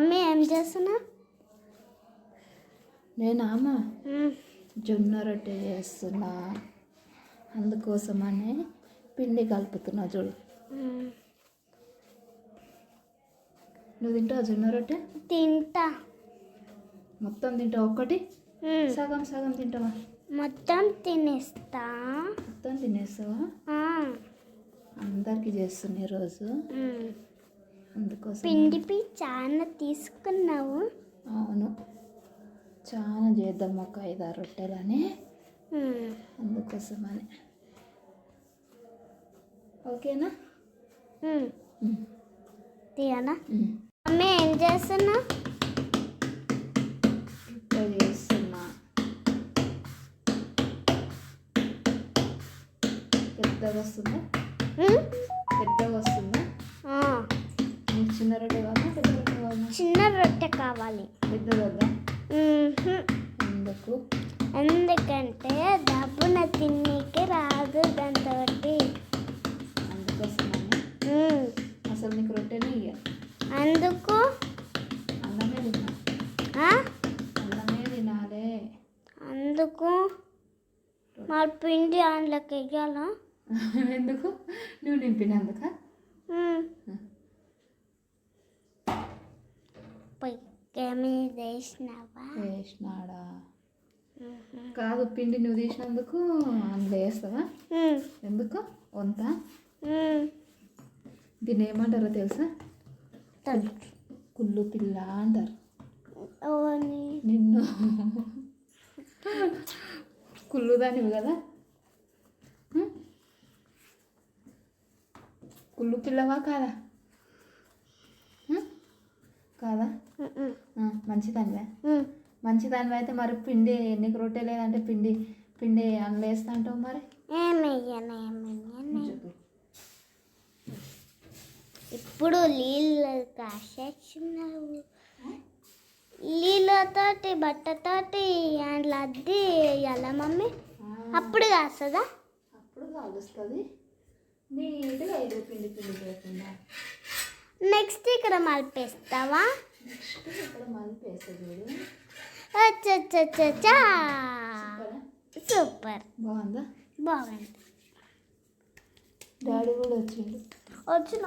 Mummy ఏం చేస్తున్నా? నేనామా జొన్న రొట్టె చేస్తున్నా. అందుకోసమని పిండి కలుపుతున్నా చూడు. నువ్వు తింటావా జొన్న రొట్టె? తింటా. మొత్తం తింటావా ఒక్కటి. సగం సగం తింటావా? మొత్తం తినేస్తా. మొత్తం తినేస్తావా. అందరికీ చేస్తున్నా ఈరోజు. అందుకోసం పిండి పి చాలా తీసుకున్నావు. అవును. చాలా చేద్దాం ఒక ఐదారు రొట్టెలని. అందుకోసమని. ఓకేనా. తీయనా. మమ్మీ ఏం చేస్తున్నా చేస్తున్నా. పెద్దగా వస్తుందా? మ్మ్హ్. ఎందుకు? ఎందుకంటే డబ్బున తిన్నీకి రాదు దాంతో అందుకోసమని అసలు నీకు రొట్టెనే ఇయ్య? అందుకు? అన్నమే తిన్నా? అన్నమే తినాలే. అందుకు? మరి పిండి అందులోకి వెయ్యాలా ఎందుకు? నువ్వు నింపినందుక? మ్మ్. వేసినాడా కాదు పిండి నువ్వు తీసినందుకు అందులో వేస్తావా. ఎందుకు వంత. దీన్ని ఏమంటారో తెలుసా. కుళ్ళు పిల్ల అంటారు. నిన్ను కుళ్ళుదానివి కదా? కుళ్ళు పిల్లవా కాదా? కాదా? మంచిదానివే. మంచిదానివి అయితే మరి పిండి నీకు రొట్టె లేదంటే పిండి పిండి అందులో వేస్తా అంటావు మరి? ఇప్పుడు నీళ్ళు కాసేస్తున్నావు నీళ్ళతోటి బట్టతోటి అందులో అద్ది వేయాలా మమ్మీ. అప్పుడు కాస్తుందా? అప్పుడు కాలుస్తుంది. నీట్గా ఇది పిండి పిండి లేకుండా నెక్స్ట్ ఇక్కడ మలిపేస్తావా? నెక్స్ట్ ఇక్కడ మళ్ళీ వేస్తా చూడు. అచ్చచ్చచ్చచ్చా. సూపర్. బాగుందా? బాగుంది. డాడీ కూడా వచ్చిండు. వచ్చిన